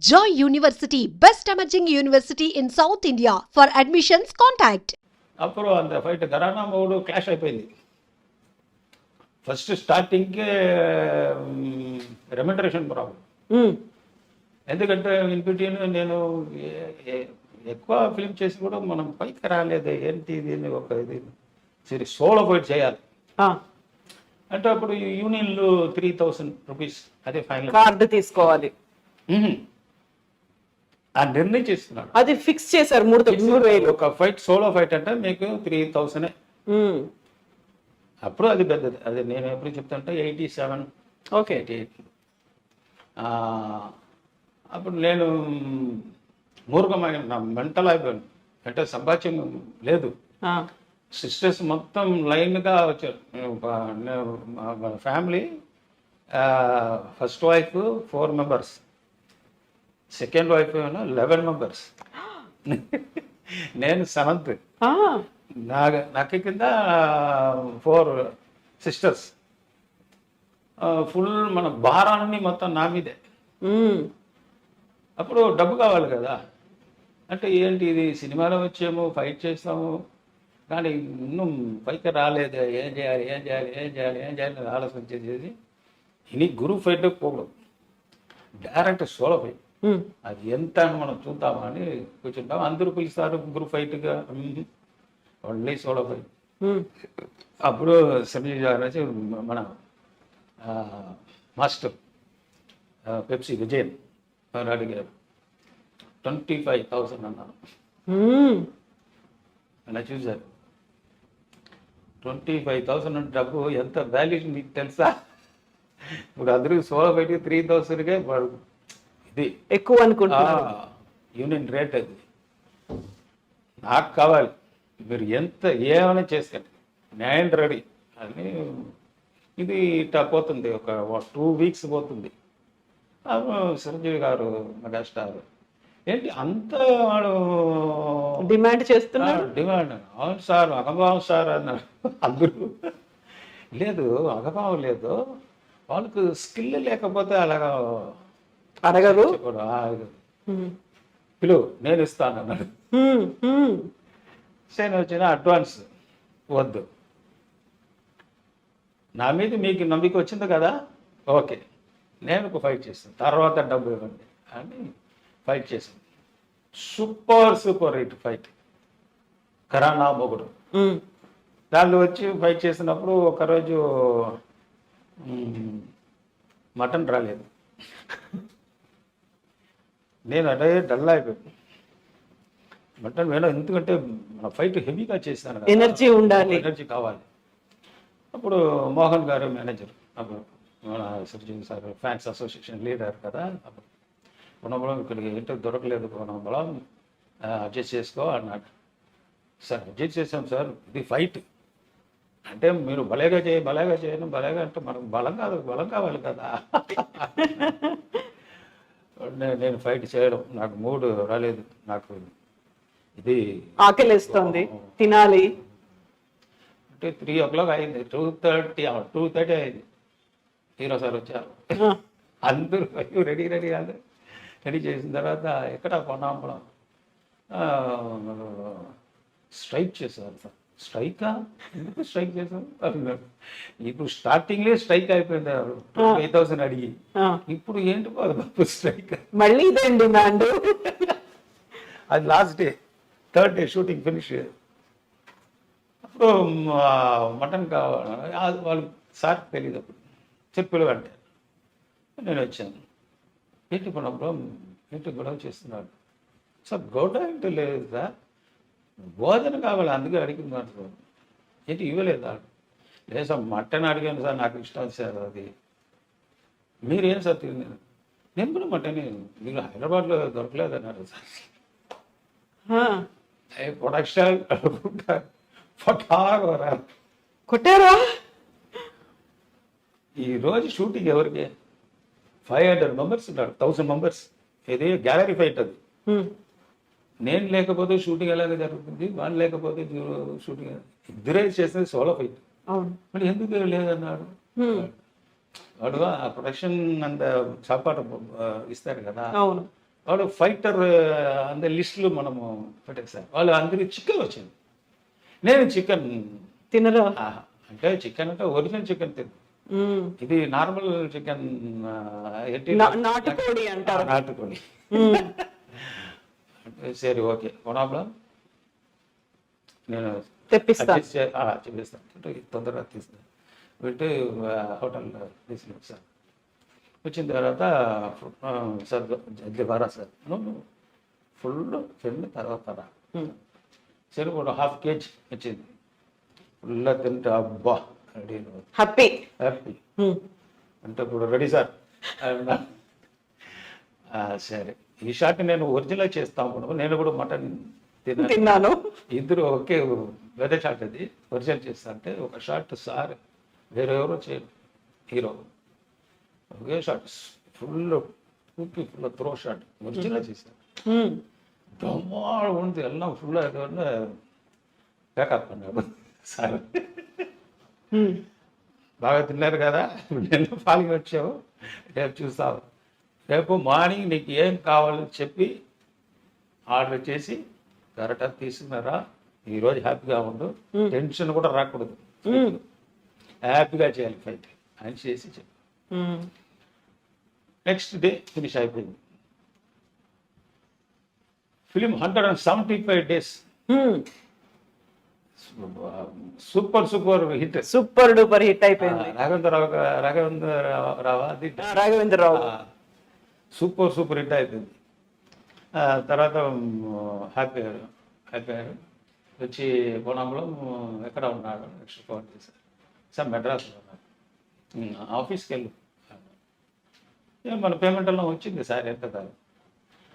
Joy University, best emerging university in South India. For admissions, contact. అప్పుడు అంత fight gharana మూడు clash అయిపోయింది. First స్టార్టింగ్కే రెమెండరేషన్ ప్రాబ్లం ఎందుకంటే ఇన్ బిట్వీన్ నేను ఎక్కువ ఫిలిం చేసి కూడా మనం పైకి రాలేదు ఏంటి ఇది అని ఒక ఇది. సరే సోలో ఫైట్ చేయాలి. అంటే అప్పుడు యూనియన్లు త్రీ థౌసండ్ రూపీస్ అదే ఫైనల్ కార్డు తీసుకోవాలి. ఆ నిర్ణయం చేస్తున్నాడు అది ఫిక్స్ చేశారు మూడు మూడు వేలు. ఒక ఫైట్ సోలో ఫైట్ అంటే మీకు త్రీ థౌసండ్ అప్పుడు అది పెద్దది. అది నేను ఎప్పుడు చెప్తానంటే eighty seven okay. Eighty eight అప్పుడు నేను మూర్ఖమైన నా మెంటల్ అయిపోయాను. అంటే సంపాద్యం లేదు. సిస్టర్స్ మొత్తం లైన్గా వచ్చారు. Family first wife four members second wife ఏమో లెవెన్ మెంబర్స్. నేను సెవెంత్. నాకు కింద ఫోర్ సిస్టర్స్. ఫుల్ మన భారాన్ని మొత్తం నా మీదే. అప్పుడు డబ్బు కావాలి కదా. అంటే ఏంటి ఇది సినిమాలో వచ్చాము ఫైట్ చేస్తాము. కానీ ఇన్నూ పైకి రాలేదు. ఏం చేయాలి ఏం చేయాలి ఏం చేయాలి ఏం చేయాలి ఆలోచన చేసేది. ఇని గురువు ఫైట్ పోకూడదు. Direct solo fight. అది ఎంత అని మనం చూద్దామని కూర్చుంటాం. అందరూ పిలుస్తారు గ్రూప్ ఫైట్గా ఓన్లీ సోలో ఫైట్ అప్పుడు సంజయ్ గారు మన మాస్టర్ పెప్సీ విజయన్ వారు అడిగారు ట్వంటీ ఫైవ్ థౌసండ్ అన్నాను ఉమ్, అలా చూశారు. ట్వంటీ ఫైవ్ థౌసండ్ డబ్బు ఎంత వాల్యూ మీకు తెలుసా? ఇప్పుడు అందరూ సోలో బయటికి త్రీ థౌసండ్కే వాడు ఇది ఎక్కువ అనుకుంటున్నారు. యూనియన్ రేట్ అది. నాకు కావాలి. మీరు ఎంత ఏమైనా చేసుకోండి నేను రెడీ. అని ఇది ఇట్లా పోతుంది. ఒక టూ వీక్స్ పోతుంది. చిరంజీవి గారు మెగాస్టార్. ఏంటి అంత వాడు డిమాండ్ చేస్తున్నారు? ఆ, డిమాండ్. అవును సార్ అగభావం సార్ అన్నారు. అందరూ. లేదు అగభావం లేదు. వాళ్ళకు స్కిల్ లేకపోతే అలాగా అడగరు ఉమ్, పిలువు నేను ఇస్తాను అన్నాడు. నేను వచ్చిన అడ్వాన్స్ వద్దు. నా మీద మీకు నమ్మిక వచ్చింది కదా? ఓకే. నేను ఒక ఫైట్ చేస్తాను. తర్వాత డబ్బు ఇవ్వండి అని ఫైట్ చేశాను. Super super hit fight. Gharana Mogudu. దాంట్లో వచ్చి ఫైట్ చేసినప్పుడు ఒకరోజు మటన్ రాలేదు. నేను అదే డల్ అయిపోయాను. మటన్ వేణం ఎందుకంటే మన ఫైట్ హెవీగా చేశాను. ఎనర్జీ ఉండాలి. ఎనర్జీ కావాలి. అప్పుడు మోహన్ గారు మేనేజర్ అప్పుడు మన సుర్జీవి సార్ ఫ్యాన్స్ అసోసియేషన్ లీడర్ కదా. అప్పుడు పునబలం ఇక్కడికి ఏంటో దొరకలేదు పునబలం అడ్జస్ట్ చేసుకో అన్నాడు. సార్ అడ్జస్ట్ చేసాం సార్ ఇది ఫైట్ అంటే మీరు భలేగా చేయ భలేగా చేయను భలేగా అంటే మనకు బలం కాదు బలం కావాలి కదా. నేను ఫైట్ చేయడం. నాకు మూడు రాలేదు. నాకు ఇది ఆకలిస్తోంది. తినాలి. అంటే త్రీ ఓ క్లాక్ అయింది టూ థర్టీ టూ థర్టీ అయింది. హీరో సార్ వచ్చారు. అందరూ అయ్యో రెడీ రెడీ అందరు. రెడీ చేసిన తర్వాత ఎక్కడ పొన్నాంపడం స్ట్రైక్ చేశారు సార్. స్ట్రైకా? ఎందుకు స్ట్రైక్ చేశారు అన్నారు ఇప్పుడు స్టార్టింగ్లే స్ట్రైక్ అయిపోయింది ఎయిట్ థౌసండ్ అడిగి. ఇప్పుడు ఏంటి బాబు స్ట్రైక్? మళ్ళీ అది last day third day shooting finish అప్పుడు మటన్ కావాలి? వాళ్ళు సార్ తెలియదు అప్పుడు. చెప్పులు అంటే నేను వచ్చాను. ఏంటి పనప్పుడు? ఏంటి గొడవ చేస్తున్నాడు? సార్ గొడవ ఏంటి లేదు సార్? భోజనం కావాలి అందుకే అడిగినాడు సార్ ఏంటి ఇవ్వలేదా లేదు సార్ మటన్ అడిగాను సార్ నాకు ఇష్టం సార్ అది. మీరేం సార్ తిన్నారు నేను? కూడా మటన్ మీరు హైదరాబాద్లో దొరకలేదన్నారు సార్. ప్రొడక్షన్ కొట్టారా ఈ రోజు షూటింగ్ ఎవరికి? ఫైవ్ హండ్రెడ్ మెంబర్స్ ఉన్నారు థౌసండ్ మెంబర్స్. ఇది గ్యాలరీ ఫైట్ అది. నేను లేకపోతే షూటింగ్ ఎలాగ జరుగుతుంది? వాళ్ళు లేకపోతే షూటింగ్ ఇద్దరే చేసేది సోలో ఫైట్ అవును. మరి ఎందుకు లేదన్నాడు వాడు ఆ ప్రొడక్షన్ అంత చాపాట ఇస్తారు కదా. అవును. వాళ్ళు ఫైటర్ అందరి లిస్టులు మనము పెట్టేసారు వాళ్ళు అందరికి చికెన్ వచ్చింది. నేను చికెన్ తినరా? అంటే చికెన్ అంటే ఒరిజినల్ చికెన్ తిను. ఇది నార్మల్ చికెన్ నాటుకోడి అంటారు. నాటుకోడి. సరే ఓకే. కొనాబ్లా నేను చూపిస్తాను తొందరగా తీస్తాను పెట్టి హోటల్లో తీసుకుని వచ్చిన తర్వాత సార్ జల్దీ బారా సార్. ఫుల్ తిన్న తర్వాత రా. సరే ఒక హాఫ్ కేజీ వచ్చింది. ఫుల్గా తింటే అబ్బా రెడీ హ్యాపీ. హ్యాపీ. అంటే ఇప్పుడు రెడీ సార్. సరే. ఈ షాట్ నేను ఒరిజినల్ చేస్తా ఉన్నాను నేను కూడా మటన్ తిన్నాను. ఇద్దరు ఒకే వెదర్ షాట్ అది. ఒరిజినల్ చేస్తా అంటే ఒక షాట్ సార్ వేరే ఎవరో చేయరు. హీరో. ఒకే షాట్. ఫుల్ టూపి ఫుల్ త్రో షాట్. ఒరిజినల్ చేశారు దమ్మాడు ఉంది. ఎల్లం ఫుల్ పేకప్ అన్నాడు సార్. బాగా తిన్నారు కదా? నిన్న వచ్చావు. రేపు చూస్తావు. రేపు మార్నింగ్ నీకు ఏం కావాలని చెప్పి ఆర్డర్ చేసి కరెక్ట్గా తీసుకున్నారా? ఈరోజు హ్యాపీగా ఉండు. టెన్షన్ కూడా రాకూడదు. హ్యాపీగా చేయాలి ఫైట్. అని చేసి చెప్పి. నెక్స్ట్ డే ఫినిష్ అయిపోయింది. Film hundred and seventy five days. Super super hit. Super duper hit అయిపోయింది. రాఘవేంద్ర రావు గా- రాఘవేంద్ర రావు అది ఆ, రాఘవేంద్రరావు సూపర్ సూపర్ హిట్ అయిపోయింది. తర్వాత హ్యాపీ అయ్యారు హ్యాపీ అయ్యారు వచ్చి పొలంలో ఎక్కడ ఉన్నాడు? నెక్స్ట్ ఫోన్ చేశారు సార్ మెడ్రాస్లో ఉన్నాడు. ఆఫీస్కి వెళ్ళు. మన పేమెంట్ అలా వచ్చింది సార్ ఎంత కాదు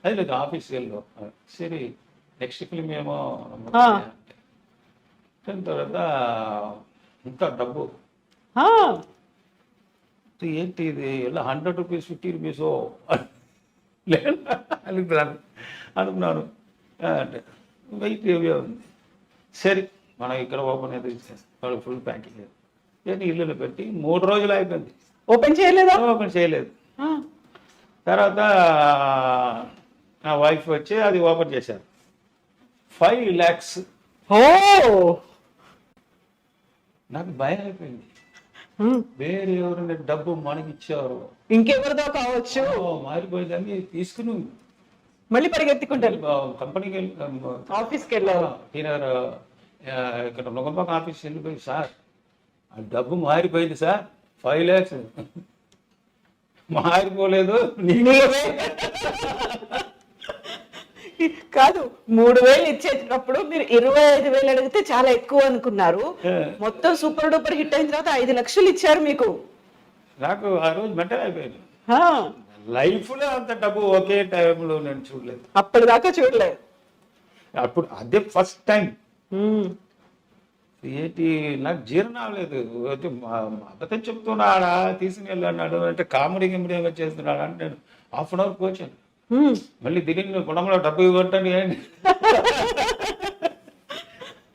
అది లేదు ఆఫీస్కి వెళ్ళు. సరే నెక్స్ట్ ఫిలిం ఏమో దాని తర్వాత ఇంత డబ్బు. ఏంటి ఇది? ఇలా హండ్రెడ్ రూపీస్ ఫిఫ్టీ రూపీస్ లేదు అనుకున్నాను. అనుకున్నాను అంటే వెయిట్ ఏవో ఉంది. సరే మనం ఇక్కడ ఓపెన్ అయితే వాళ్ళు ఫుల్ ప్యాకింగ్ నేను ఇల్లులో పెట్టి మూడు రోజులు అయిపోయింది. ఓపెన్ చేయలేదా? ఓపెన్ చేయలేదు. తర్వాత నా వైఫ్ వచ్చి అది ఓపెన్ చేశారు. ఫైవ్ ల్యాక్స్ ఓ! నాకు భయం అయిపోయింది. వేరే ఎవరైనా డబ్బు మనకి ఇచ్చారు ఇంకెవరిదో కావచ్చు. మారిపోయిందని తీసుకుని మళ్ళీ పరిగెత్తుకుంటారు. కంపెనీకి వెళ్ళి ఆఫీస్కి వెళ్ళారు. టీనగర్ ఇక్కడ ముఖంపాక ఆఫీస్ వెళ్ళిపోయి సార్. ఆ డబ్బు మారిపోయింది సార్. ఫైవ్ ల్యాక్స్ మారిపోలేదు. నీకు నీవే. కాదు మూడు వేలు ఇచ్చేటప్పుడు మీరు ఇరవై ఐదు వేలు అడిగితే చాలా ఎక్కువ అనుకున్నారు. మొత్తం సూపర్ డూపర్ హిట్ అయిన తర్వాత ఐదు లక్షలు ఇచ్చారు మీకు. నాకు ఆ రోజు మెంటల్ అయిపోయింది. ఆ, లైఫ్లో అంత డబ్బు ఒకే టైంలో నేను చూడలేదు. అప్పటిదాకా చూడలేదు అప్పుడు అదే ఫస్ట్ టైం. ఏంటి నాకు జీర్ణం అవ్వలేదు. అయితే అబద్ధం చెప్తున్నాడా తీసుకుని అన్నాడు అంటే కామెడీ గిమిడీ ఏమో చేస్తున్నాడు అంటే నేను హాఫ్ అన్ అవర్ కూర్చొని. ఉమ్. మళ్ళీ దిలీప్ గుణంలో డబ్బు ఇవ్వటండి ఏంటి?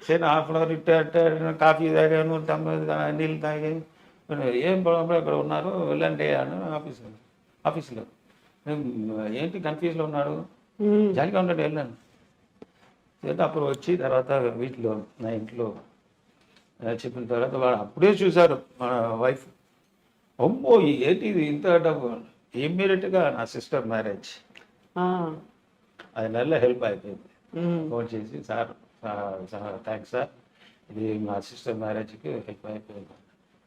సరే హాఫ్ అన్ అవర్ ఇట్ట అట్ట కాఫీ తాగాను నీళ్ళు తాగి ఏం పొలంలో ఇక్కడ ఉన్నారు వెళ్ళండి అని ఆఫీస్ ఆఫీస్లో. ఏంటి కన్ఫ్యూజ్లో ఉన్నాడు. జాలిగా ఉండండి వెళ్ళాను. అయితే అప్పుడు వచ్చి తర్వాత వీటిలో నా ఇంట్లో చెప్పిన తర్వాత వాడు అప్పుడే చూశారు మన వైఫ్ అమ్మో ఏంటి ఇది ఇంత డబ్బు? ఇమ్మీడియట్గా నా సిస్టర్ మ్యారేజ్ ఆ, అది నెల హెల్ప్ అయిపోయింది ఉమ్. ఫోన్ చేసి సార్ థ్యాంక్స్ సార్ ఇది మా సిస్టర్ మ్యారేజ్కి హెల్ప్ అయిపోయింది